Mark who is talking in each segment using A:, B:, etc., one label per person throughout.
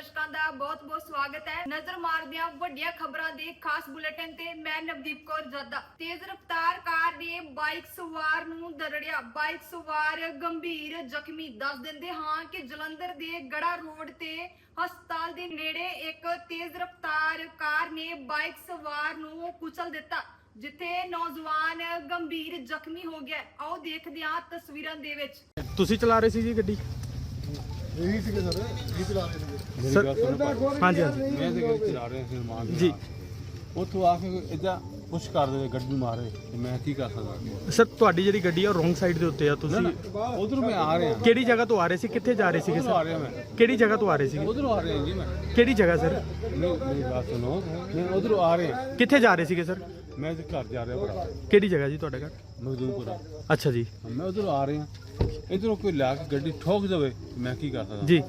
A: ਦਰਸ਼ਕਾਂ ਦਾ ਬਹੁਤ-ਬਹੁਤ ਸਵਾਗਤ ਹੈ। ਨਜ਼ਰ ਮਾਰਦੇ ਹਾਂ ਵੱਡੀਆਂ ਖਬਰਾਂ ਦੇ ਖਾਸ ਬੁਲੇਟਿਨ ਤੇ ਮੈਂ ਨਵਦੀਪ ਕੌਰ ਜਾਦਾ। ਤੇਜ਼ ਰਫ਼ਤਾਰ ਕਾਰ ਨੇ ਬਾਈਕ ਸਵਾਰ ਨੂੰ ਦਰੜਿਆ। ਬਾਈਕ ਸਵਾਰ ਗੰਭੀਰ ਜ਼ਖਮੀ ਦੱਸ ਦਿੰਦੇ ਹਾਂ ਕਿ ਜਲੰਧਰ ਦੇ ਗੜਾ ਰੋਡ ਤੇ ਹਸਪਤਾਲ ਦੇ ਨੇੜੇ ਇੱਕ ਤੇਜ਼ ਰਫ਼ਤਾਰ ਕਾਰ ਨੇ ਬਾਈਕ ਸਵਾਰ ਨੂੰ ਕੁਚਲ ਦਿੱਤਾ, ਜਿੱਥੇ ਨੌਜਵਾਨ ਗੰਭੀਰ ਜ਼ਖਮੀ ਹੋ ਗਿਆ। ਆਓ ਦੇਖਦੇ ਹਾਂ ਤਸਵੀਰਾਂ ਦੇ ਵਿੱਚ।
B: ਤੁਸੀਂ ਚਲਾ ਰਹੇ ਸੀ ਜੀ ਗੱਡੀ?
C: ਇਹੀ ਸੀਗੇ ਸਰ ਇਹੀ ਚਲਾ ਰਹੇ ਸੀਗੇ।
B: ਸਰ ਹਾਂਜੀ ਹਾਂਜੀ।
D: ਮੈਂ ਤੇ ਗੱਡੀ ਚਲਾ ਰਿਹਾ ਸੀ ਮਾਂ ਦੇ
B: ਜੀ।
D: ਨਾਲ। ਉੱਥੋਂ ਆ ਕੇ ਇਦਾਂ ਪੁਸ਼ ਕਰ ਦੇ ਗੱਡੀ ਮਾਰੇ ਤੇ ਮੈਂ ਕੀ ਕਰ ਸਕਦਾ?
B: ਸਰ ਤੁਹਾਡੀ ਜਿਹੜੀ ਗੱਡੀ ਆ ਰੋਂਗ ਸਾਈਡ ਦੇ ਉੱਤੇ ਆ ਤੁਸੀਂ
D: ਉਧਰੋਂ ਮੈਂ ਆ ਰਿਹਾ।
B: ਕਿਹੜੀ ਜਗ੍ਹਾ ਤੋਂ ਆ ਰਹੇ ਸੀ ਕਿੱਥੇ ਜਾ ਰਹੇ ਸੀਗੇ ਸਰ?
D: ਰਿਹਾ ਮੈਂ।
B: ਕਿਹੜੀ ਜਗ੍ਹਾ ਤੋਂ ਆ ਰਹੇ ਸੀਗੇ?
D: ਉਧਰੋਂ ਆ ਰਿਹਾ ਜੀ ਮੈਂ।
B: ਕਿਹੜੀ ਜਗ੍ਹਾ ਸਰ?
D: ਨਹੀਂ ਮੇਰੀ ਬਾਤ ਸੁਣੋ। ਮੈਂ ਉਧਰੋਂ ਆ ਰਿਹਾ।
B: ਕਿੱਥੇ ਜਾ ਰਹੇ ਸੀਗੇ ਸਰ?
D: ਮੈਂ ਤੇ ਘਰ ਜਾ ਰਿਹਾ ਭਰਾ।
B: ਕਿਹੜੀ ਜਗ੍ਹਾ ਜੀ ਤੁਹਾਡਾ ਘਰ?
D: ਮਜ਼ਦੂਰਪੁਰਾ
B: ਅੱਛਾ ਜੀ।
D: ਮੈਂ ਉਧਰੋਂ ਆ ਰਿਹਾ। ਇਧਰੋਂ ਕੋਈ ਲਿਆ ਕੇ ਗੱਡੀ ਠੋਕ ਦੇਵੇ ਮੈਂ ਕੀ ਕਰ ਸਕਦਾ?
B: ਜੀ।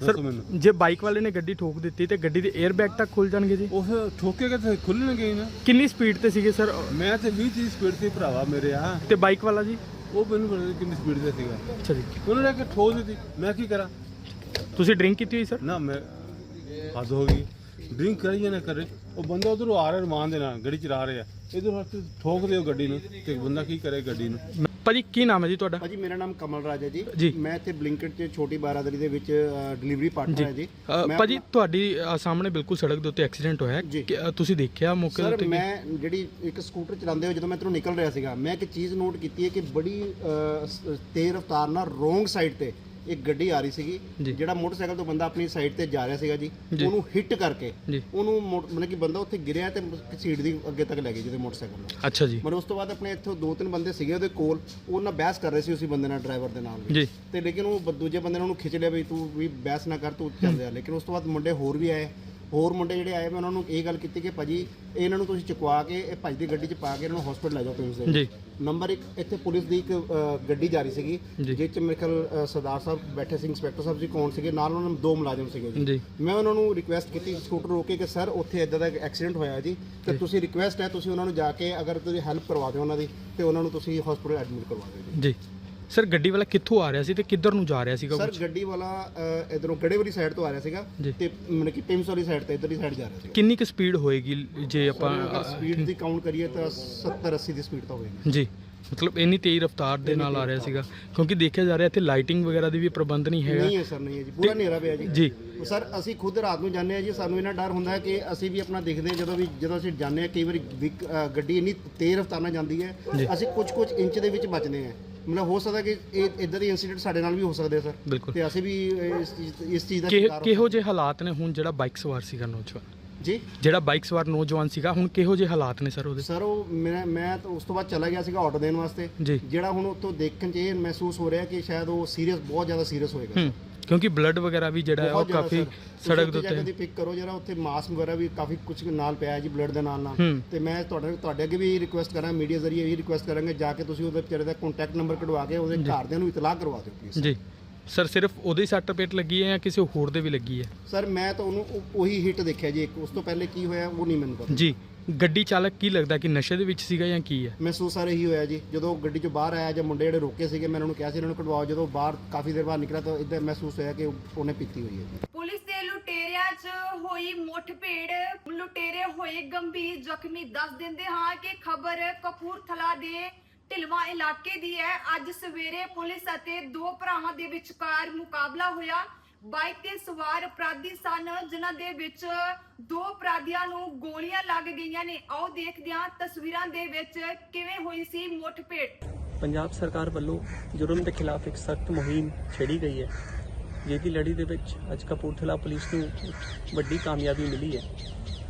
B: ਸਰ
D: ਦੱਸੋ ਮੈਨੂੰ।
B: ਜੇ ਬਾਈਕ ਵਾਲੇ ਨੇ ਗੱਡੀ ਠੋਕ ਦਿੱਤੀ ਤੇ ਗੱਡੀ ਦੇ 에ਅਰ ਬੈਗ ਤੱਕ ਖੁੱਲ ਜਾਣਗੇ ਜੀ?
D: ਉਸ ਠੋਕੇਗਾ ਤੇ ਖੁੱਲਣਗੇ ਹੀ ਨਾ।
B: ਕਿੰਨੀ ਸਪੀਡ ਤੇ ਸੀਗੇ ਸਰ?
D: ਮੈਂ ਤੇ 20 30 ਸਪੀਡ ਤੇ ਭਰਾਵਾ ਮੇਰੇ ਆ।
B: ਤੇ ਬਾਈਕ ਵਾਲਾ ਜੀ?
D: ਉਹ ਮੈਨੂੰ ਪਤਾ ਨਹੀਂ ਕਿੰਨੀ ਸਪੀਡ ਤੇ ਸੀਗਾ।
B: ਅੱਛਾ ਜੀ।
D: ਉਹਨਾਂ ਨੇ ਕਿ ਠੋਕ ਦਿੱਤੀ। ਮੈਂ ਕੀ ਕਰਾਂ?
B: ਤੁਸੀਂ ਡਰਿੰਕ ਕੀਤੀ ਹੋਈ ਸਰ?
D: ਨਾ ਮੈਂ ਹੱਦ ਹੋ ਗਈ। ਡਰਿੰਕ ਕਰੀ ਜਾਂ ਨਾ ਕਰੇ। ਉਹ ਬੰਦਾ ਉਧਰੋਂ ਆ ਰਿਹਾ ਰਮਾਨ ਦੇ ਨਾਲ ਗੱਡੀ ਚਲਾ ਰਿਹਾ। ਇਧਰ ਹੱਥ ਠੋਕ ਦਿਓ ਗੱਡੀ ਨੂੰ ਤੇ ਬੰਦਾ ਕੀ ਕਰੇ ਗੱਡੀ ਨੂੰ?
B: ਭਾਜੀ ਕੀ ਨਾਮ ਹੈ ਜੀ ਤੁਹਾਡਾ?
C: ਭਾਜੀ ਮੇਰਾ ਨਾਮ ਕਮਲ ਰਾਜ ਹੈ
B: ਜੀ।
C: ਜੀ। ਮੈਂ ਇੱਥੇ ਬਲਿੰਕਟ 'ਚ ਛੋਟੀ ਬਾਰਾਦਰੀ ਦੇ ਵਿੱਚ ਡਿਲੀਵਰੀ ਪਾਰਟਨਰ ਹੈ ਜੀ।
B: ਅ,
C: ਮੈਂ
B: ਭਾਜੀ ਤੁਹਾਡੀ ਅ, ਸਾਹਮਣੇ ਬਿਲਕੁਲ ਸੜਕ ਦੇ ਉੱਤੇ ਐਕਸੀਡੈਂਟ ਹੋਇਆ ਹੈ।
C: ਜੀ।
B: ਕਿ, ਅ, ਤੁਸੀਂ ਦੇਖਿਆ ਮੌਕੇ ਦੇ
C: ਸਰ
B: ਉੱਤੇ ਕਿ-
C: ਮੈਂ ਜਿਹੜੀ ਇੱਕ ਸਕੂਟਰ ਚਲਾਉਂਦੇ ਹੋਏ ਜਦੋਂ ਮੈਂ ਇੱਧਰੋਂ ਨਿਕਲ ਰਿਹਾ ਸੀਗਾ ਮੈਂ ਇੱਕ ਚੀਜ਼ ਨੋਟ ਕੀਤੀ ਹੈ ਕਿ ਬੜੀ ਅਹ, ਸ- ਤੇਜ਼ ਰਫ਼ਤਾਰ ਨਾਲ ਰੋਂਗ ਸਾਈਡ ਤੇ ਇੱਕ ਗੱਡੀ ਆ ਰਹੀ
B: ਜੀ।
C: ਸੀਗੀ ਜਿਹੜਾ ਮੋਟਰਸਾਈਕਲ ਤੋਂ ਬੰਦਾ ਆਪਣੀ ਸਾਈਡ ਤੇ ਜਾ ਰਿਹਾ ਸੀਗਾ ਜੀ
B: ਜੀ।
C: ਉਹਨੂੰ ਹਿੱਟ ਕਰਕੇ
B: ਜੀ।
C: ਉਹਨੂੰ ਮਤਲਬ ਕਿ ਬੰਦਾ ਉੱਥੇ ਗਿਰਿਆ ਤੇ ਸੀਟ ਦੀ ਅੱਗੇ ਤੱਕ ਲੈ ਗਈ ਜਿਹਦੇ ਮੋਟਰਸਾਈਕਲ ਨੂੰ।
B: ਅੱਛਾ ਜੀ।
C: ਮਤਲਬ ਉਸ ਤੋਂ ਬਾਅਦ ਆਪਣੇ ਇੱਥੋਂ ਦੋ ਤਿੰਨ ਬੰਦੇ ਸੀਗੇ ਉਹਦੇ ਕੋਲ ਉਹ ਨਾਲ ਬਹਿਸ ਕਰ ਰਹੇ ਸੀ ਉਸੇ ਬੰਦੇ ਨਾਲ ਡਰਾਈਵਰ ਦੇ ਨਾਲ ਵੀ।
B: ਜੀ।
C: ਤੇ ਲੇਕਿਨ ਉਹ ਬ- ਦੂਜੇ ਬੰਦੇ ਨੇ ਉਹਨੂੰ ਖਿੱਚ ਲਿਆ ਵੀ ਤੂੰ ਵੀ ਬਹਿਸ ਨਾ ਕਰ ਤੂੰ ਚੱਲ ਜਾ ਲੇਕਿਨ ਉਸ ਤੋਂ ਬਾਅਦ ਮੁੰਡੇ ਹੋਰ ਵੀ ਆਏ ਹੋਰ ਮੁੰਡੇ ਜਿਹੜੇ ਆਏ ਮੈਂ ਉਹਨਾਂ ਨੂੰ ਇਹ ਗੱਲ ਕੀਤੀ ਕਿ ਭਾਜੀ ਇਹਨਾਂ ਨੂੰ ਤੁਸੀਂ ਚੁਕਵਾ ਕੇ ਇਹ ਭਾਜੀ ਦੀ ਗੱਡੀ 'ਚ ਪਾ ਕੇ ਇਹਨਾਂ ਨੂੰ ਹਸਪੀਟਲ ਲੈ ਜਾਓ
B: ਜੀ।
C: ਨੰਬਰ 1 ਇੱਥੇ ਪੁਲਿਸ ਦੀ ਇੱਕ ਅ, ਗੱਡੀ ਜਾ ਰਹੀ ਸੀਗੀ
B: ਜੀ।
C: ਜਿਸ 'ਚ ਮੇਰੇ ਖਿਆਲ ਅ, ਸਰਦਾਰ ਸਾਹਿਬ ਬੈਠੇ ਸੀ ਇੰਸਪੈਕਟਰ ਸਾਹਿਬ ਜੀ ਕੌਣ ਸੀਗੇ ਨਾਲ ਉਹਨਾਂ ਨੂੰ ਦੋ ਮੁਲਾਜ਼ਮ ਸੀਗੇ ਜੀ।
B: ਜੀ।
C: ਮੈਂ ਉਹਨਾਂ ਨੂੰ ਰਿਕੁਐਸਟ ਕੀਤੀ ਸਕੂਟਰ ਰੋਕ ਕੇ ਕਿ ਸਰ ਉੱਥੇ ਇਦਾਂ ਦਾ ਐਕਸੀਡੈਂਟ ਹੋਇਆ ਜੀ ਤੇ ਤੁਸੀਂ ਰਿਕੁਐਸਟ ਹੈ ਤੁਸੀਂ ਉਹਨਾਂ ਨੂੰ ਜਾ ਕੇ ਅਗਰ ਤੁਸੀਂ ਹੈਲਪ ਕਰਵਾ ਦਿਓ ਉਹਨਾਂ ਦੀ ਤੇ ਉਹਨਾਂ ਨੂੰ ਤੁਸੀਂ ਹਸਪੀਟਲ ਐਡਮਿਟ ਕਰਵਾ ਦਿਓ ਜੀ।
B: ਜੀ। ਸਰ ਗੱਡੀ ਵਾਲਾ ਕਿੱਥੋਂ ਆ ਰਿਹਾ ਸੀ ਤੇ ਕਿੱਧਰ ਨੂੰ ਜਾ ਰਿਹਾ ਸੀਗਾ
C: ਸਰ
B: ਕੁਛ?
C: ਗੱਡੀ ਵਾਲਾ ਇਧਰੋਂ ਗੜੇਵਾਲੀ ਸਾਈਡ ਤੋਂ ਆ ਰਿਹਾ ਸੀਗਾ
B: ਜੀ।
C: ਤੇ ਮਤਲਬ ਕਿ ਪਿੰਸ ਵਾਲੀ ਸਾਈਡ ਤੇ ਇਧਰਲੀ ਸਾਈਡ ਜਾ ਰਿਹਾ ਸੀਗਾ।
B: ਕਿੰਨੀ ਕੁ ਸਪੀਡ ਹੋਏਗੀ ਜੇ ਆਪਾਂ
C: ਸਪੀਡ ਦੀ ਕਾਊਂਟ ਕਰੀਏ ਤਾਂ 70 80 ਦੀ ਸਪੀਡ ਤਾਂ ਹੋਏਗੀ।
B: ਜੀ ਮਤਲਬ ਇੰਨੀ ਤੇਜ਼ ਰਫ਼ਤਾਰ ਦੇ ਨਾਲ ਆ ਰਿਹਾ ਸੀਗਾ ਕਿਉਂਕਿ ਦੇਖਿਆ ਜਾ ਰਿਹਾ ਇੱਥੇ ਲਾਈਟਿੰਗ ਵਗੈਰਾ ਦੀ ਵੀ ਪ੍ਰਬੰਧ ਨਹੀਂ ਹੈਗਾ।
C: ਨਹੀਂ ਹੈ ਸਰ ਨਹੀਂ ਹੈ ਜੀ ਪੂਰਾ ਹਨੇਰਾ ਪਿਆ ਜੀ।
B: ਜੀ।
C: ਸਰ ਅਸੀਂ ਖੁਦ ਰਾਤ ਨੂੰ ਜਾਂਦੇ ਆ ਜੀ ਸਾਨੂੰ ਇਹਨਾਂ ਡਰ ਹੁੰਦਾ ਹੈ ਕਿ ਅਸੀਂ ਵੀ ਆਪਣਾ ਦੇਖਦੇ ਹਾਂ ਜਦੋਂ ਵੀ ਜਦੋਂ ਅਸੀਂ ਜਾਂਦੇ ਆ ਕਈ ਵਾਰੀ ਵਿਕ- ਅ, ਗੱਡੀ ਇੰਨੀ ਤੇਜ਼ ਰਫ਼ਤਾਰ ਨਾਲ ਜਾਂਦੀ ਹੈ। ਅਸੀਂ ਕੁਝ ਕੁਝ ਇੰਚ ਦੇ ਵਿੱਚ ਬਚਦੇ ਹਾਂ। ਮਤਲਬ ਹੋ ਸਕਦਾ ਕਿ ਇਹ ਇਦਾਂ ਦੇ ਇਨਸੀਡੈਂਟ ਸਾਡੇ ਨਾਲ ਵੀ ਹੋ ਸਕਦੇ ਆ ਸਰ ਤੇ ਅਸੀਂ ਵੀ ਇਸ ਚੀਜ਼ ਇਸ ਚੀਜ਼ ਦਾ ਸ਼ਿਕਾਰ ਹੋ-
B: ਕਿਹੋ ਜਿਹੇ ਹਾਲਾਤ ਨੇ ਹੁਣ ਜਿਹੜਾ ਬਾਈਕ ਸਵਾਰ ਸੀਗਾ ਨੌਜਵਾਨ?
C: ਜੀ?
B: ਜਿਹੜਾ ਬਾਈਕ ਸਵਾਰ ਨੌਜਵਾਨ ਸੀਗਾ ਹੁਣ ਕਿਹੋ ਜਿਹੇ ਹਾਲਾਤ ਨੇ ਸਰ ਉਹਦੇ?
C: ਸਰ ਉਹ ਮੈਂ ਮੈਂ ਤਾਂ ਉਸ ਤੋਂ ਬਾਅਦ ਚਲਾ ਗਿਆ ਸੀਗਾ ਆਰਡਰ ਦੇਣ ਵਾਸਤੇ।
B: ਜੀ।
C: ਜਿਹੜਾ ਹੁਣ ਉੱਥੋਂ ਦੇਖਣ 'ਚ ਇਹ ਮਹਿਸੂਸ ਹੋ ਰਿਹਾ ਕਿ ਸ਼ਾਇਦ ਉਹ ਸੀਰੀਅਸ ਬਹੁਤ ਜ਼ਿਆਦਾ ਸੀਰੀਅਸ ਹੋਏਗਾ
B: ਹੂੰ। ਕਿਉਂਕਿ ਬਲੱਡ ਵਗੈਰਾ ਵੀ ਜਿਹੜਾ ਹੈ ਉਹ
C: ਬਹੁਤ ਜ਼ਿਆਦਾ
B: ਕਾਫੀ।
C: ਤੁਸੀਂ
B: ਸੜਕ ਦੇ
C: ਜਾ ਕੇ
B: ਉੱਤੇ।
C: ਦੀ ਪਿਕ ਕਰੋ ਜਰਾ ਉੱਥੇ ਮਾਸਕ ਵਗੈਰਾ ਵੀ ਕਾਫੀ ਕੁਝ ਨਾਲ ਪਿਆ ਹੈ ਜੀ ਬਲੱਡ ਦੇ ਨਾਲ ਨਾਲ।
B: ਹੂੰ।
C: ਤੇ ਮੈਂ ਤੁਹਾਡੇ ਤੁਹਾਡੇ ਅੱਗੇ ਵੀ ਰਿਕੁਐਸਟ ਕਰਾਂ ਮੀਡੀਆ ਜ਼ਰੀਏ ਵੀ ਰਿਕੁਐਸਟ ਕਰਾਂਗੇ ਜਾ ਕੇ ਤੁਸੀਂ ਉਹਦੇ ਵਿਚਾਰੇ ਦਾ ਕੰਟੈਕਟ ਨੰਬਰ ਕਢਵਾ ਕੇ ਉਹਦੇ ਘਰਦਿਆਂ ਨੂੰ ਇਤਲਾਹ ਕਰਵਾ ਦਿਓ ਪਲੀਜ਼
B: ਜੀ। ਸਰ ਸਿਰਫ ਉਹਦੇ ਸੱਟ ਪੇਟ ਲੱਗੀ ਹੈ ਜਾਂ ਕਿਸੇ ਹੋਰ ਦੇ ਵੀ ਲੱਗੀ ਹੈ?
C: ਸਰ ਮੈਂ ਤਾਂ ਉਹਨੂੰ ਉਹ- ਉਹੀ ਹਿੱਟ ਦੇਖਿਆ ਜੀ ਇੱਕ ਉਸ ਤੋਂ ਪਹਿਲੇ ਕੀ ਹੋਇਆ ਉਹ ਨਹੀਂ ਮੈਨੂੰ ਪਤਾ।
B: ਜੀ। ਗੱਡੀ ਚਾਲਕ ਕੀ ਲੱਗਦਾ ਕਿ ਨਸ਼ੇ ਦੇ ਵਿੱਚ ਸੀਗਾ ਜਾਂ ਕੀ ਹੈ?
C: ਮਹਿਸੂਸ ਆ ਰਹੀ ਹੋਇਆ ਜੀ। ਜਦੋਂ ਗੱਡੀ ਚੋਂ ਬਾਹਰ ਆਇਆ ਜਾਂ ਮੁੰਡੇ ਜਿਹੜੇ ਰੋਕੇ ਸੀਗੇ ਮੈਂ ਉਹਨਾਂ ਨੂੰ ਕਿਹਾ ਸੀ ਇਹਨਾਂ ਨੂੰ ਕਢਵਾਓ। ਜਦੋਂ ਬਾਹਰ ਕਾਫੀ ਦੇਰ ਬਾਅਦ ਨਿਕਲਿਆ ਤਾਂ ਇਦਾਂ ਮਹਿਸੂਸ ਹੋਇਆ ਕਿ ਉਹ- ਉਹਨੇ ਪੀਤੀ ਹੋਈ ਹੈ ਜੀ।
A: ਪੁਲਿਸ ਦੇ ਲੁਟੇਰਿਆਂ 'ਚ ਹੋਈ ਮੁੱਠਭੇੜ ਲੁਟੇਰੇ ਹੋਏ ਗੰਭੀਰ ਜ਼ਖਮੀ। ਦੱਸ ਦਿੰਦੇ ਹਾਂ ਕਿ ਖਬਰ ਕਪੂਰਥਲਾ ਦੇ ਢਿਲਵਾ ਇਲਾਕੇ ਦੀ ਹੈ। ਅੱਜ ਸਵੇਰੇ ਪੁਲਿਸ ਅਤੇ ਦੋ ਭਰਾਵਾਂ ਦੇ ਵਿਚਕਾਰ ਮੁਕਾਬਲਾ ਹੋਇਆ। ਬਾਈਕ ਤੇ ਸਵਾਰ ਅਪਰਾਧੀ ਸਨ ਜਿਨ੍ਹਾਂ ਦੇ ਵਿੱਚ ਦੋ ਅਪਰਾਧੀਆਂ ਨੂੰ ਗੋਲੀਆਂ ਲੱਗ ਗਈਆਂ ਨੇ। ਆਓ ਦੇਖਦੇ ਹਾਂ ਤਸਵੀਰਾਂ ਦੇ ਵਿੱਚ ਕਿਵੇਂ ਹੋਈ ਸੀ ਮੁੱਠਭੇੜ
E: ਪੰਜਾਬ ਸਰਕਾਰ ਵੱਲੋਂ ਜੁਰਮ ਦੇ ਖਿਲਾਫ ਇੱਕ ਸਖਤ ਮੁਹਿੰਮ ਛੇੜੀ ਗਈ ਹੈ ਜਿਹਦੀ ਲੜੀ ਦੇ ਵਿੱਚ ਅੱਜ ਕਪੂਰਥਲਾ ਪੁਲਿਸ ਨੂੰ ਵੱਡੀ ਕਾਮਯਾਬੀ ਮਿਲੀ ਹੈ।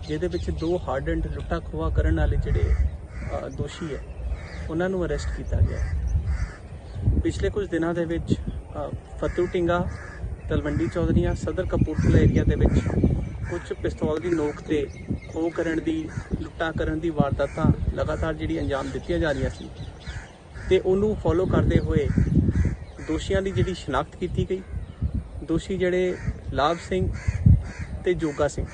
E: ਜਿਹਦੇ ਵਿੱਚ ਦੋ ਹਾਰਡੈਂਡ ਲੁੱਟਾ ਖੋਹਾ ਕਰਨ ਵਾਲੇ ਜਿਹੜੇ ਦੋਸ਼ੀ ਹੈ ਉਹਨਾਂ ਨੂੰ ਅਰੈਸਟ ਕੀਤਾ ਗਿਆ ਪਿਛਲੇ ਕੁਝ ਦਿਨਾਂ ਦੇ ਵਿੱਚ ਅ, ਫਤੂ ਟਿੰਗਾ ਤਲਵੰਡੀ ਚੌਧਰੀਆਂ ਸਦਰ ਕਪੂਰਥਲਾ ਏਰੀਆ ਦੇ ਵਿੱਚ ਕੁਝ ਪਿਸਤੌਲ ਦੀ ਨੋਕ ਤੇ ਖੋਹ ਕਰਨ ਦੀ, ਲੁੱਟਾ ਕਰਨ ਦੀ ਵਾਰਦਾਤਾਂ ਲਗਾਤਾਰ ਜਿਹੜੀ ਅੰਜਾਮ ਦਿੱਤੀਆਂ ਜਾ ਰਹੀਆਂ ਸੀ ਤੇ ਉਹਨੂੰ ਫੋਲੋ ਕਰਦੇ ਹੋਏ ਦੋਸ਼ੀਆਂ ਦੀ ਜਿਹੜੀ ਸ਼ਨਾਖਤ ਕੀਤੀ ਗਈ। ਦੋਸ਼ੀ ਜਿਹੜੇ ਲਾਭ ਸਿੰਘ ਤੇ ਜੋਗਾ ਸਿੰਘ।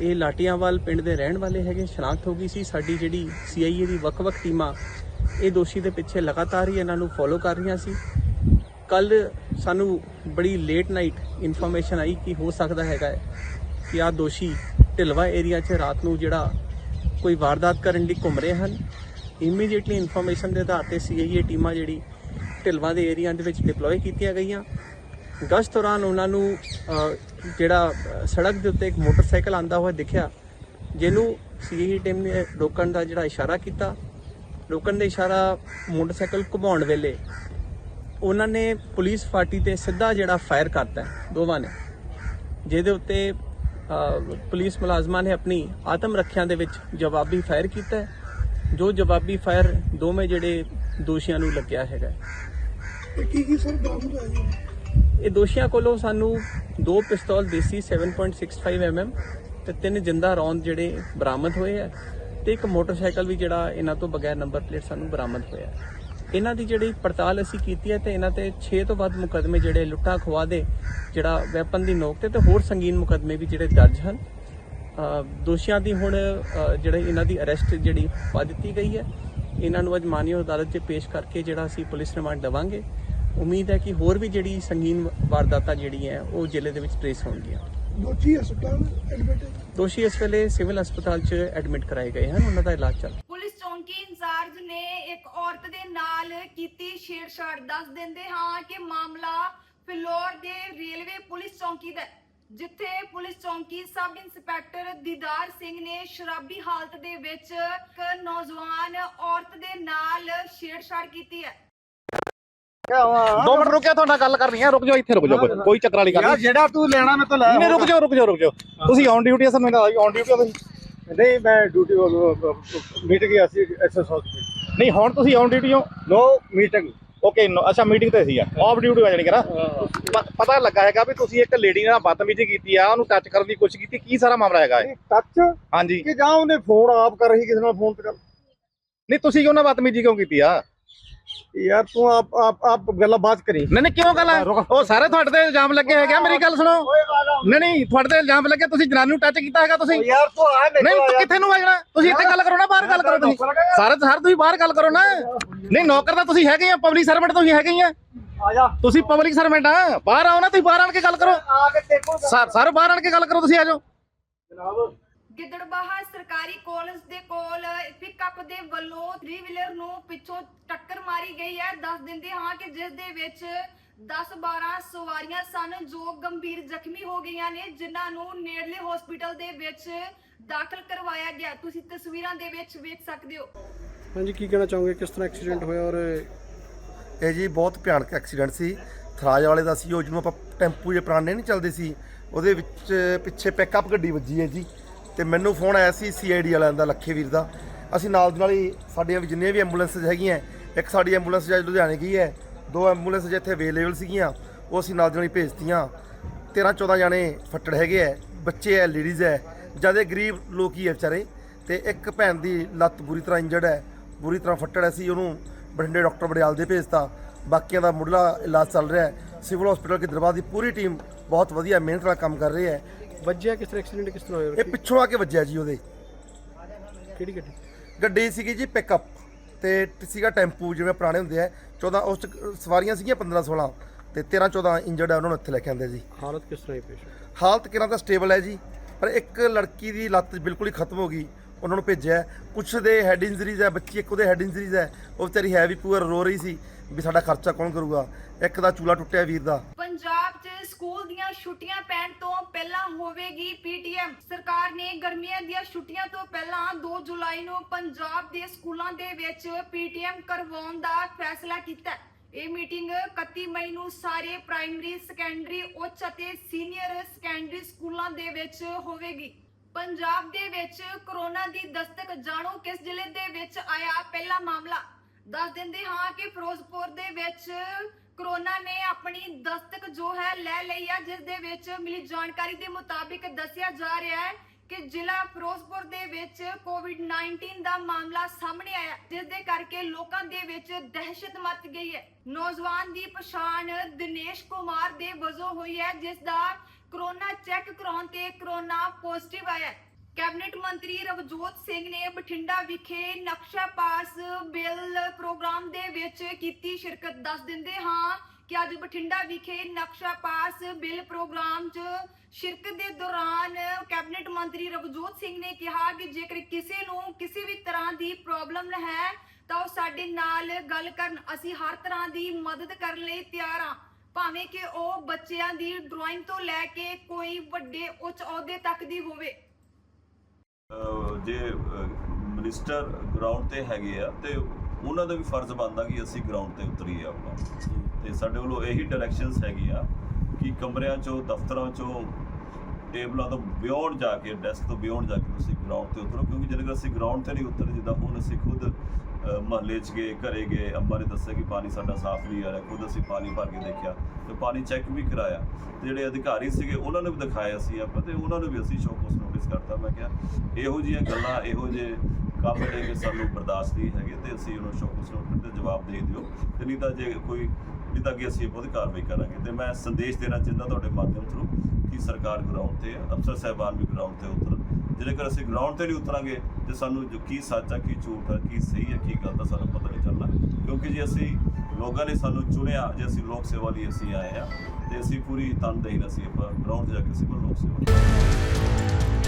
E: ਇਹ ਲਾਟੀਆਂਵਾਲ ਪਿੰਡ ਦੇ ਰਹਿਣ ਵਾਲੇ ਹੈਗੇ, ਸ਼ਨਾਖਤ ਹੋ ਗਈ ਸੀ। ਸਾਡੀ ਜਿਹੜੀ ਸੀਆਈਏ ਦੀ ਵੱਖ-ਵੱਖ ਟੀਮਾਂ ਇਹ ਦੋਸ਼ੀ ਦੇ ਪਿੱਛੇ ਲਗਾਤਾਰ ਹੀ ਇਹਨਾਂ ਨੂੰ ਫੋਲੋ ਕਰ ਰਹੀਆਂ ਸੀ। ਕੱਲ ਸਾਨੂੰ ਬੜੀ ਲੇਟ ਨਾਈਟ ਇਨਫੋਰਮੇਸ਼ਨ ਆਈ ਕਿ ਹੋ ਸਕਦਾ ਹੈਗਾ ਕਿ ਆ ਦੋਸ਼ੀ ਢਿਲਵਾ ਏਰੀਆ 'ਚ ਰਾਤ ਨੂੰ ਜਿਹੜਾ ਕੋਈ ਵਾਰਦਾਤ ਕਰਨ ਲਈ ਘੁੰਮ ਰਹੇ ਹਨ। ਇਮੀਡੀਏਟਲੀ ਇਨਫੋਰਮੇਸ਼ਨ ਦੇ ਆਧਾਰ ਤੇ ਸੀਆਈਏ ਟੀਮਾਂ ਜਿਹੜੀ ਢਿਲਵਾ ਦੇ ਏਰੀਆ ਦੇ ਵਿੱਚ ਡਿਪਲੋਏ ਕੀਤੀਆਂ ਗਈਆਂ। ਗਸ਼ਤ ਦੌਰਾਨ ਉਹਨਾਂ ਨੂੰ ਜਿਹੜਾ ਸੜਕ ਦੇ ਉੱਤੇ ਇੱਕ ਮੋਟਰਸਾਈਕਲ ਆਂਦਾ ਹੋਇਆ ਦਿਖਿਆ, ਜਿਹਨੂੰ ਸੀਆਈਏ ਟੀਮ ਨੇ ਰੋਕਣ ਦਾ ਜਿਹੜਾ ਇਸ਼ਾਰਾ ਕੀਤਾ। ਰੋਕਣ ਦਾ ਇਸ਼ਾਰਾ ਮੋਟਰਸਾਈਕਲ ਘੁਮਾਉਣ ਵੇਲੇ ਉਹਨਾਂ ਨੇ ਪੁਲਿਸ ਪਾਰਟੀ ਤੇ ਸਿੱਧਾ ਜਿਹੜਾ ਫਾਇਰ ਕਰਤਾ ਦੋਵਾਂ ਨੇ ਜਿਹਦੇ ਉੱਤੇ ਪੁਲਿਸ ਮੁਲਾਜ਼ਮਾਂ ਨੇ ਆਪਣੀ ਆਤਮ ਰੱਖਿਆ ਦੇ ਵਿੱਚ ਜਵਾਬੀ ਫਾਇਰ ਕੀਤਾ। ਜੋ ਜਵਾਬੀ ਫਾਇਰ ਦੋਵੇਂ ਜਿਹੜੇ ਦੋਸ਼ੀਆਂ ਨੂੰ ਲੱਗਿਆ ਹੈਗਾ ਹੈ। ਇਹ ਦੋਸ਼ੀਆਂ ਕੋਲੋਂ ਸਾਨੂੰ ਦੋ ਪਿਸਤੌਲ ਦੇਸੀ 7.65 mm ਤੇ ਤਿੰਨ ਜਿੰਦਾ ਰੌਂਦ ਜਿਹੜੇ ਬਰਾਮਦ ਹੋਏ ਆ ਤੇ ਇੱਕ ਮੋਟਰਸਾਈਕਲ ਵੀ ਜਿਹੜਾ ਇਹਨਾਂ ਤੋਂ ਬਗੈਰ ਨੰਬਰ ਪਲੇਟ ਸਾਨੂੰ ਬਰਾਮਦ ਹੋਇਆ ਇਹਨਾਂ ਦੀ ਜਿਹੜੀ ਪੜਤਾਲ ਅਸੀਂ ਕੀਤੀ ਹੈ ਤੇ ਇਹਨਾਂ ਤੇ 6 ਤੋਂ ਵੱਧ ਮੁਕਦਮੇ ਜਿਹੜੇ ਲੁੱਟਾਂ ਖੋਆ ਦੇ ਜਿਹੜਾ ਵੈਪਨ ਦੀ ਨੋਕ ਤੇ ਤੇ ਹੋਰ ਸੰਗੀਨ ਮੁਕਦਮੇ ਵੀ ਜਿਹੜੇ ਦਰਜ ਹਨ। ਦੋਸ਼ੀਆਂ ਦੀ ਹੁਣ ਜਿਹੜੇ ਇਹਨਾਂ ਦੀ ਅਰੈਸਟ ਜਿਹੜੀ ਪਾ ਦਿੱਤੀ ਗਈ ਹੈ। ਇਹਨਾਂ ਨੂੰ ਅੱਜ ਮਾਨਯੋਗ ਅਦਾਲਤ 'ਚ ਪੇਸ਼ ਕਰਕੇ ਜਿਹੜਾ ਅਸੀਂ ਪੁਲਿਸ ਰਿਮਾਂਡ ਦੇਵਾਂਗੇ। ਉਮੀਦ ਹੈ ਕਿ ਹੋਰ ਵੀ ਜਿਹੜੀ ਸੰਗੀਨ ਵਾਰਦਾਤਾਂ ਜਿਹੜੀਆਂ ਹੈ, ਉਹ ਜ਼ਿਲ੍ਹੇ ਦੇ ਵਿੱਚ ਟ੍ਰੇਸ ਹੋਣਗੀਆਂ।
F: ਦੋਸ਼ੀ ਹਸਪਤਾਲ ਐਡਮਿਟ
E: ਦੋਸ਼ੀ ਇਸ ਵੇਲੇ ਸਿਵਲ ਹਸਪਤਾਲ 'ਚ ਐਡਮਿਟ ਕਰਾਏ ਗਏ ਹਨ। ਉਹਨਾਂ ਦਾ ਇਲਾਜ ਚੱਲ ਰਿਹਾ
A: ਪੁਲਿਸ ਚੌਂਕੀ ਇੰਚਾਰਜ ਨੇ ਇੱਕ ਔਰਤ ਦੇ ਨਾਲ ਕੀਤੀ ਛੇੜਛਾੜ। ਦੱਸ ਦਿੰਦੇ ਹਾਂ ਕਿ ਮਾਮਲਾ ਫਿਲੌਰ ਦੇ ਰੇਲਵੇ ਪੁਲਿਸ ਚੌਂਕੀ ਦਾ ਜਿੱਥੇ ਪੁਲਿਸ ਚੌਂਕੀ ਸਬ ਇੰਸਪੈਕਟਰ ਦੀਦਾਰ ਸਿੰਘ ਨੇ ਸ਼ਰਾਬੀ ਹਾਲਤ ਦੇ ਵਿੱਚ ਇੱਕ ਨੌਜਵਾਨ ਔਰਤ ਦੇ ਨਾਲ ਛੇੜਛਾੜ ਕੀਤੀ ਹੈ।
G: ਦੋ ਮਿੰਟ ਰੁਕਿਆ ਤੁਹਾਡੇ ਗੱਲ ਕਰਨੀ ਹੈ ਰੁਕ ਜਾਓ ਇੱਥੇ ਰੁਕ ਜਾਓ ਕੋਈ- ਚੱਕਰ ਵਾਲੀ ਗੱਲ
F: ਯਾਰ
G: ਨਹੀਂ।
F: ਜਿਹੜਾ ਤੂੰ ਲੈਣਾ ਮੈਂ ਤਾਂ ਲੈ
G: ਨਹੀਂ ਰੁਕ ਜਾਓ ਰੁਕ ਜਾਓ ਰੁਕ ਜਾਓ। ਤੁਸੀਂ ਔਨ ਡਿਊਟੀ ਆ ਸਾਨੂੰ ਔਨ ਡਿਊਟੀ ਹੋ ਤੁਸੀਂ?
F: ਨਹੀਂ ਮੈਂ ਡਿਊਟੀ ਮੀਟਿੰਗ ਗਿਆ ਸੀ ਐਸਐਸ ਹਸਪੀਟਲ
G: ਨਹੀਂ ਹੁਣ ਤੁਸੀਂ ਔਨ ਡਿਊਟੀ ਹੋ।
F: ਨੋ ਮੀਟਿੰਗ
G: ਓਕੇ ਅੱਛਾ ਮੀਟਿੰਗ ਤੇ ਸੀ ਆ ਆਫ ਡਿਊਟੀ ਆ ਜਾਣੀ ਕਿ ਨਾ? ਪ- ਪਤਾ ਲੱਗਾ ਹੈਗਾ ਵੀ ਤੁਸੀਂ ਇੱਕ ਲੇਡੀ ਨਾਲ ਬਦਤਮੀਜ਼ੀ ਕੀਤੀ ਆ ਉਹਨੂੰ ਟੱਚ ਕਰਨ ਦੀ ਕੋਸ਼ਿਸ਼ ਕੀਤੀ ਕੀ ਸਾਰਾ ਮਾਮਲਾ ਹੈਗਾ ਇਹ?
F: ਟੱਚ
G: ਹਾਂਜੀ।
F: ਕਿ ਜਾਂ ਉਹਨੇ ਫੋਨ ਆਪ ਕਰ ਰਹੀ ਕਿਸੇ ਨਾਲ ਫੋਨ ਤੇ ਗੱਲ
G: ਨਹੀਂ ਤੁਸੀਂ ਕਿਉਂ ਨਾ ਬਦਤਮੀਜ਼ੀ ਕਿਉਂ ਕੀਤੀ ਆ?
F: ਯਾਰ ਤੂੰ ਆਪ ਆਪ ਆਪ ਗੱਲਾਂ ਬਾਤ ਕਰੀ।
G: ਨਹੀਂ ਨਹੀਂ ਕਿਉਂ ਗੱਲ? ਆ? ਉਹ ਸਾਰੇ ਤੁਹਾਡੇ ਤੇ ਇਲਜ਼ਾਮ ਲੱਗੇ ਹੈਗੇ ਆ ਮੇਰੀ ਗੱਲ ਸੁਣੋ। ਨਹੀਂ ਨਹੀਂ ਤੁਹਾਡੇ ਤੇ ਇਲਜ਼ਾਮ ਲੱਗੇ ਤੁਸੀਂ ਜਨਾਨੀ ਨੂੰ ਟੱਚ ਕੀਤਾ ਹੈਗਾ ਤੁਸੀਂ।
F: ਯਾਰ ਤੂੰ ਆ
G: ਨਹੀਂ ਤੂੰ ਕਿੱਥੇ ਨੂੰ ਵਜਣਾ ਤੁਸੀਂ ਇੱਥੇ ਗੱਲ ਕਰੋ ਨਾ ਬਾਹਰ ਗੱਲ ਕਰੋ ਤੁਸੀਂ। ਸਾਰੇ ਸਰ ਤੁਸੀਂ ਬਾਹਰ ਗੱਲ ਕਰੋ ਨਾ। ਨਹੀਂ ਨੌਕਰ ਤਾਂ ਤੁਸੀਂ ਹੈਗੇ ਆ ਪਬਲਿਕ ਸਰਵੈਂਟ ਤੁਸੀਂ ਹੈਗੇ ਹੀ ਆ।
F: ਆ ਜਾ।
G: ਤੁਸੀਂ ਪਬਲਿਕ ਸਰਵੈਂਟ ਆ। ਬਾਹਰ ਆਓ ਨਾ ਤੁਸੀਂ ਬਾਹਰ ਆਣ ਕੇ ਗੱਲ ਕਰੋ।
F: ਆ ਕੇ ਦੇਖੋ
G: ਸਰ ਸਰ ਬਾਹਰ ਆਣ ਕੇ ਗੱਲ ਕਰੋ ਤੁਸੀਂ ਆ ਜਾਓ।
F: ਜਨਾਬ
A: ਗਿੱਦੜਬਾਹਾ ਸਰਕਾਰੀ ਕਾਲਜ ਦੇ ਕੋਲ ਪਿਕਅਪ ਦੇ ਵੱਲੋਂ 3 ਵੀਲਰ ਨੂੰ ਪਿੱਛੋਂ ਟੱਕਰ ਮਾਰੀ ਗਈ ਹੈ। ਦੱਸ ਦਿੰਦੇ ਹਾਂ ਕਿ ਜਿਸ ਦੇ ਵਿੱਚ 10-12 ਸਵਾਰੀਆਂ ਸਨ ਜੋ ਗੰਭੀਰ ਜ਼ਖਮੀ ਹੋ ਗਈਆਂ ਨੇ ਜਿਨ੍ਹਾਂ ਨੂੰ ਨੇੜਲੇ ਹਸਪੀਟਲ ਦੇ ਵਿੱਚ ਦਾਖਲ ਕਰਵਾਇਆ ਗਿਆ। ਤੁਸੀਂ ਤਸਵੀਰਾਂ ਦੇ ਵਿੱਚ ਵੇਖ ਸਕਦੇ ਹੋ।
H: ਹਾਂਜੀ ਕੀ ਕਹਿਣਾ ਚਾਹੋਗੇ? ਕਿਸ ਤਰ੍ਹਾਂ ਐਕਸੀਡੈਂਟ ਹੋਇਆ ਔਰ
C: ਇਹ ਜੀ ਬਹੁਤ ਭਿਆਨਕ ਐਕਸੀਡੈਂਟ ਸੀ। ਥਰਾਜ ਵਾਲੇ ਦਾ ਸੀ ਉਹ ਜਿਹਨੂੰ ਆਪਾਂ ਟੈਂਪੂ ਜੇ ਪੁਰਾਣੇ ਨਹੀਂ ਚੱਲਦੇ ਸੀ ਉਹਦੇ ਵਿੱਚ ਪਿੱਛੇ ਪਿਕਅਪ ਗੱਡੀ ਵੱਜੀ ਹੈ ਜੀ। ਤੇ ਮੈਨੂੰ ਫੋਨ ਆਇਆ ਸੀ ਸੀਆਈਡੀ ਵਾਲਿਆਂ ਦਾ, ਲੱਖੇ ਵੀਰ ਦਾ। ਅਸੀਂ ਨਾਲ ਦੀ ਨਾਲ ਹੀ ਸਾਡੀਆਂ ਵੀ ਜਿੰਨੀਆਂ ਵੀ ਐਂਬੂਲੈਂਸਸ ਹੈਗੀਆਂ, ਇੱਕ ਸਾਡੀ ਐਂਬੂਲੈਂਸ ਜੱਜ ਲੁਧਿਆਣੇ ਗਈ ਹੈ, ਦੋ ਐਂਬੂਲੈਂਸ ਜਿੱਥੇ ਅਵੇਲੇਬਲ ਸੀਗੀਆਂ, ਉਹ ਅਸੀਂ ਨਾਲ ਦੀ ਨਾਲ ਹੀ ਭੇਜਤੀਆਂ। 13 14 ਜਾਣੇ ਫੱਟੜ ਹੈਗੇ ਐ ਬੱਚੇ ਐ ਲੇਡੀਜ਼ ਐ ਜ਼ਿਆਦਾ ਗਰੀਬ ਲੋਕ ਹੀ ਐ ਵਿਚਾਰੇ। ਤੇ ਇੱਕ ਭੈਣ ਦੀ ਲੱਤ ਬੁਰੀ ਤਰ੍ਹਾਂ ਇੰਜਰਡ ਹੈ, ਬੁਰੀ ਤਰ੍ਹਾਂ ਫੱਟੜ ਐ ਸੀ ਉਹਨੂੰ ਬਠਿੰਡੇ ਡਾਕਟਰ ਬੜਿਆਲ ਦੇ ਭੇਜਤਾ। ਬਾਕੀਆਂ ਦਾ ਮੁੱਢਲਾ ਇਲਾਜ ਚੱਲ ਰਿਹਾ ਹੈ। ਸਿਵਲ ਹਸਪੀਟਲ ਕੀ ਦਰਬਾਰ ਦੀ ਪੂਰੀ ਟੀਮ ਬਹੁਤ ਵਧੀਆ, ਮਿਹਨਤ ਨਾਲ ਕੰਮ ਕਰ ਰਹੀ ਹੈ।
H: ਵੱਜਿਆ ਕਿਸ ਤਰ੍ਹਾਂ ਐਕਸੀਡੈਂਟ ਕਿਸ ਤਰ੍ਹਾਂ ਹੋਇਆ
C: ਇਹ ਪਿੱਛੋਂ ਆ ਕੇ ਵੱਜਿਆ ਜੀ ਉਹਦੇ।
H: ਕਿਹੜੀ ਗੱਡੀ?
C: ਗੱਡੀ ਸੀਗੀ ਜੀ ਪਿਕਅਪ ਤੇ ਸੀਗਾ ਟੈਂਪੂ ਜਿਵੇਂ ਪੁਰਾਣੇ ਹੁੰਦੇ ਆ। 14 ਉਸ 'ਚ ਸਵਾਰੀਆਂ ਸੀਗੀਆਂ 15 16 ਤੇ 13 14 ਇੰਜਰਡ ਆ ਉਹਨਾਂ ਨੂੰ ਇੱਥੇ ਲੈ ਕੇ ਆਂਦੇ ਜੀ।
H: ਹਾਲਤ ਕਿਸ ਤਰ੍ਹਾਂ ਹੈ ਪੇਸ਼?
C: ਹਾਲਤ ਕਿਰਾਂ ਤਾਂ ਸਟੇਬਲ ਹੈ ਜੀ ਪਰ ਇੱਕ ਲੜਕੀ ਦੀ ਲੱਤ ਬਿਲਕੁਲ ਹੀ ਖਤਮ ਹੋ ਗਈ ਉਹਨਾਂ ਨੂੰ ਭੇਜਿਆ। ਕੁਛ ਦੇ ਹੈਡ ਇੰਜਰੀਜ਼ ਹੈ ਬੱਚੀ ਇੱਕ ਉਹਦੇ ਹੈਡ ਇੰਜਰੀਜ਼ ਹੈ ਉਹ ਵਿਚਾਰੀ ਹੈ ਵੀ ਪੂਰ ਰੋ ਰਹੀ ਸੀ ਵੀ ਸਾਡਾ ਖਰਚਾ ਕੌਣ ਕਰੂਗਾ? ਇੱਕ ਦਾ ਚੂਲਾ ਟੁੱਟਿਆ ਵੀਰ ਦਾ।
A: ਪੰਜਾਬ 'ਚ ਸਕੂਲ ਦੀਆਂ ਛੁੱਟੀਆਂ ਪੈਣ ਤੋਂ ਪਹਿਲਾਂ ਹੋਵੇਗੀ ਪੀਟੀਐਮ। ਸਰਕਾਰ ਨੇ ਗਰਮੀਆਂ ਦੀਆਂ ਛੁੱਟੀਆਂ ਤੋਂ ਪਹਿਲਾਂ 2 ਜੁਲਾਈ ਨੂੰ ਪੰਜਾਬ ਦੇ ਸਕੂਲਾਂ ਦੇ ਵਿੱਚ ਪੀਟੀਐਮ ਕਰਵਾਉਣ ਦਾ ਫੈਸਲਾ ਕੀਤਾ ਇਹ ਮੀਟਿੰਗ 31 ਮਈ ਨੂੰ ਸਾਰੇ ਪ੍ਰਾਇਮਰੀ, ਸੈਕੰਡਰੀ, ਉੱਚ ਅਤੇ ਸੀਨੀਅਰ ਸੈਕੰਡਰੀ ਸਕੂਲਾਂ ਦੇ ਵਿੱਚ ਹੋਵੇਗੀ। ਪੰਜਾਬ ਦੇ ਵਿੱਚ ਕਰੋਨਾ ਦੀ ਦਸਤਕ ਜਾਣੋ ਕਿਸ ਜ਼ਿਲ੍ਹੇ ਦੇ ਵਿੱਚ ਆਇਆ ਪਹਿਲਾ ਮਾਮਲਾ? ਦੱਸ ਦਿੰਦੇ ਹਾਂ ਕਿ ਫਿਰੋਜ਼ਪੁਰ ਦੇ ਵਿੱਚ ਕਰੋਨਾ ਨੇ ਆਪਣੀ ਦਸਤਕ ਜੋ ਹੈ ਲੈ ਲਈ ਹੈ ਜਿਸ ਦੇ ਵਿੱਚ ਮਿਲੀ ਜਾਣਕਾਰੀ ਦੇ ਮੁਤਾਬਿਕ ਦੱਸਿਆ ਜਾ ਰਿਹਾ ਹੈ ਕਿ ਜ਼ਿਲ੍ਹਾ ਫਿਰੋਜ਼ਪੁਰ ਦੇ ਵਿੱਚ ਕੋਵਿਡ-19 ਦਾ ਮਾਮਲਾ ਸਾਹਮਣੇ ਆਇਆ, ਜਿਸ ਦੇ ਕਰਕੇ ਲੋਕਾਂ ਦੇ ਵਿੱਚ ਦਹਿਸ਼ਤ ਮਚ ਗਈ ਹੈ। ਨੌਜਵਾਨ ਦੀ ਪਛਾਣ ਦਿਨੇਸ਼ ਕੁਮਾਰ ਦੇ ਵਜੋਂ ਹੋਈ ਹੈ, ਜਿਸ ਦਾ ਕਰੋਨਾ ਚੈੱਕ ਕਰਾਉਣ ਤੇ ਕਰੋਨਾ ਪੋਜ਼ਿਟਿਵ ਆਇਆ ਕੈਬਨਿਟ ਮੰਤਰੀ ਰਵਜੋਤ ਸਿੰਘ ਨੇ ਬਠਿੰਡਾ ਵਿਖੇ ਨਕਸ਼ਾ ਪਾਸ ਬਿੱਲ ਪ੍ਰੋਗਰਾਮ ਦੇ ਵਿੱਚ ਕੀਤੀ ਸ਼ਿਰਕਤ। ਦੱਸ ਦਿੰਦੇ ਹਾਂ ਕਿ ਅੱਜ ਬਠਿੰਡਾ ਵਿਖੇ ਨਕਸ਼ਾ ਪਾਸ ਬਿੱਲ ਪ੍ਰੋਗਰਾਮ 'ਚ ਸ਼ਿਰਕਤ ਦੇ ਦੌਰਾਨ ਕੈਬਨਿਟ ਮੰਤਰੀ ਰਵਜੋਤ ਸਿੰਘ ਨੇ ਕਿਹਾ ਕਿ ਜੇਕਰ ਕਿਸੇ ਨੂੰ ਕਿਸੇ ਵੀ ਤਰ੍ਹਾਂ ਦੀ ਪ੍ਰੋਬਲਮ ਹੈ, ਤਾਂ ਉਹ ਸਾਡੇ ਨਾਲ ਗੱਲ ਕਰਨ। ਅਸੀਂ ਹਰ ਤਰ੍ਹਾਂ ਦੀ ਮਦਦ ਕਰਨ ਲਈ ਤਿਆਰ ਹਾਂ। ਭਾਵੇਂ ਕਿ ਉਹ ਬੱਚਿਆਂ ਦੀ ਡਰਾਇੰਗ ਤੋਂ ਲੈ ਕੇ ਕੋਈ ਵੱਡੇ, ਉੱਚ ਅਹੁਦੇ ਤੱਕ ਦੀ ਹੋਵੇ।
I: ਜੇ ਮਿਨਿਸਟਰ ਗਰਾਊਂਡ ਤੇ ਹੈਗੇ ਆ, ਤੇ ਉਹਨਾਂ ਦਾ ਵੀ ਫਰਜ਼ ਬਣਦਾ ਕਿ ਅਸੀਂ ਗਰਾਊਂਡ ਤੇ ਉਤਰੀਏ ਆਪਾਂ ਤੇ ਸਾਡੇ ਵੱਲੋਂ ਇਹੀ ਡਾਇਰੈਕਸ਼ਨਸ ਹੈਗੀ ਆ ਕਿ ਕਮਰਿਆਂ ਚੋਂ, ਦਫ਼ਤਰਾਂ ਚੋਂ, ਟੇਬਲਾਂ ਤੋਂ ਬਿਯੋਂਡ ਜਾ ਕੇ ਡੈਸਕ ਤੋਂ ਬਿਯੋਂਡ ਜਾ ਕੇ ਤੁਸੀਂ ਗਰਾਊਂਡ ਤੇ ਉਤਰੋ, ਕਿਉਂਕਿ ਜਦੋਂ ਅਸੀਂ ਗਰਾਊਂਡ ਤੇ ਨਹੀਂ ਉਤਰ ਜਿੱਦਾਂ ਹੁਣ ਅਸੀਂ ਖੁਦ ਮਹੱਲੇ 'ਚ ਗਏ, ਘਰੇ ਗਏ ਅੰਮਾ ਨੇ ਦੱਸਿਆ ਕਿ ਪਾਣੀ ਸਾਡਾ ਸਾਫ਼ ਨਹੀਂ ਆ ਰਿਹਾ, ਖੁਦ ਅਸੀਂ ਪਾਣੀ ਭਰ ਕੇ ਦੇਖਿਆ ਤੇ ਪਾਣੀ ਚੈੱਕ ਵੀ ਕਰਾਇਆ। ਤੇ ਜਿਹੜੇ ਅਧਿਕਾਰੀ ਸੀਗੇ, ਉਹਨਾਂ ਨੂੰ ਵੀ ਦਿਖਾਇਆ ਸੀ ਆਪਾਂ ਤੇ ਉਹਨਾਂ ਨੂੰ ਵੀ ਅਸੀਂ ਸ਼ੋਕਸ ਨੋਟਿਸ ਕਰਤਾ। ਮੈਂ ਕਿਹਾ, ਇਹੋ ਜਿਹੀਆਂ ਗੱਲਾਂ, ਇਹੋ ਜਿਹੇ ਕੰਮ ਜਿਹੜੇ ਕਿ ਸਾਨੂੰ ਬਰਦਾਸ਼ਤ ਨਹੀਂ ਹੈਗੇ ਤੇ ਅਸੀਂ ਉਹਨੂੰ ਸ਼ੋਕਸ ਨੋਟਿਸ ਤੇ ਜਵਾਬ ਦੇ ਦਿਓ। ਤੇ ਨਹੀਂ ਤਾਂ ਜੇ ਕੋਈ, ਨਹੀਂ ਤਾਂ ਅੱਗੇ ਅਸੀਂ ਬਹੁਤ ਕਾਰਵਾਈ ਕਰਾਂਗੇ। ਤੇ ਮੈਂ ਸੰਦੇਸ਼ ਦੇਣਾ ਚਾਹੁੰਦਾ ਤੁਹਾਡੇ ਮਾਧਿਅਮ ਥਰੂ ਕਿ ਸਰਕਾਰ ਗਰਾਊਂਡ ਤੇ, ਅਫਸਰ ਸਾਹਿਬਾਨ ਵੀ ਗਰਾਊਂਡ ਤੇ ਉਤਰਨ। ਜੇਕਰ ਅਸੀਂ ਗਰਾਊਂਡ ਤੇ ਨਹੀਂ ਉਤਰਾਂਗੇ ਤੇ ਸਾਨੂੰ ਜੋ ਕੀ ਸੱਚ ਆ, ਕੀ ਝੂਠ ਆ, ਕੀ ਸਹੀ ਆ, ਕੀ ਗਲਤ ਆ, ਸਾਨੂੰ ਪਤਾ ਨਹੀਂ ਚੱਲਣਾ। ਕਿਉਂਕਿ ਜੇ ਅਸੀਂ ਲੋਕਾਂ ਨੇ ਸਾਨੂੰ ਚੁਣਿਆ, ਜੇ ਅਸੀਂ ਲੋਕ ਸੇਵਾ ਲਈ ਅਸੀਂ ਆਏ ਆ, ਤੇ ਅਸੀਂ ਪੂਰੀ ਤਨਦੇਹੀ ਨਾਲ ਅਸੀਂ ਗਰਾਊਂਡ ਤੇ ਜਾ ਕੇ ਅਸੀਂ ਲੋਕ ਸੇਵਾ